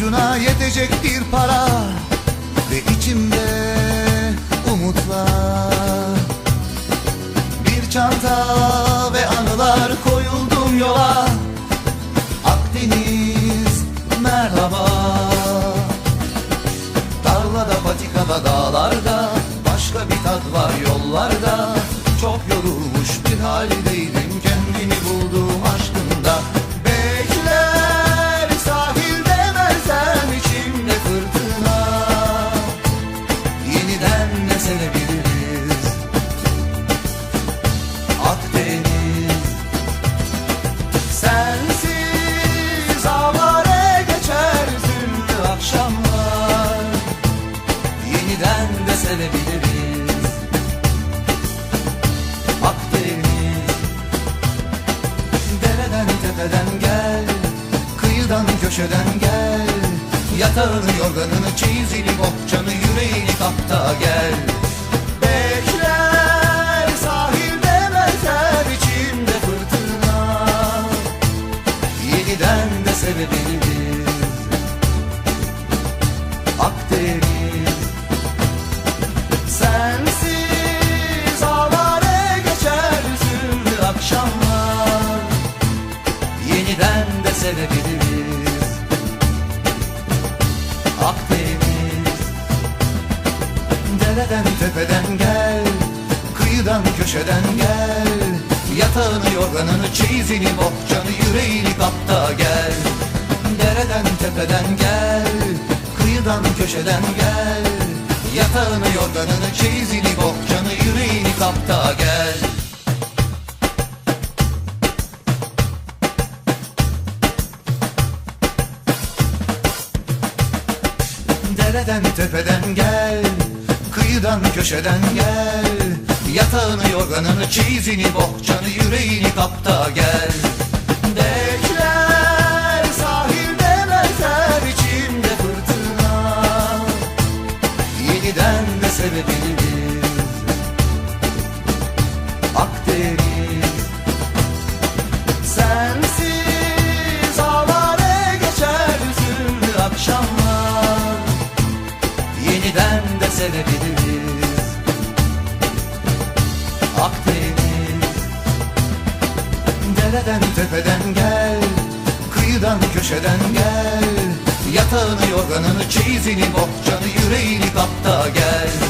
fırtına yetecek bir para Ve içimde umutlar. Bir çanta ve anılar koyuldum yola. Akdeniz merhaba. Tarlada patikada dağlarda Başka bir tat var yollarda. Çok yorulmuş bir haldeydim Yeniden de sevebiliriz. Akdeniz Dereden tepeden gel Kıyıdan köşeden gel. Yatağını yorganını çeyizini bohçanı yüreğini kapta gel Sevebiliriz. Akdeniz. Dereden tepeden gel Kıyıdan köşeden gel. Yatağını yorganını çeyizini bohçanı yüreğini kapta gel. Dereden tepeden gel Kıyıdan köşeden gel. Yatağını yorganını çeyizini bohçanı yüreğini kapta gel Dereden tepeden gel. Kıyıdan köşeden gel. Yatağını yorganını çeyizini bohçanı yüreğini kapta gel sevebiliriz. Akdeniz. Dereden tepeden gel Kıyıdan köşeden gel. Yatağını yorganını çeyizini bohçanı yüreğini kapta gel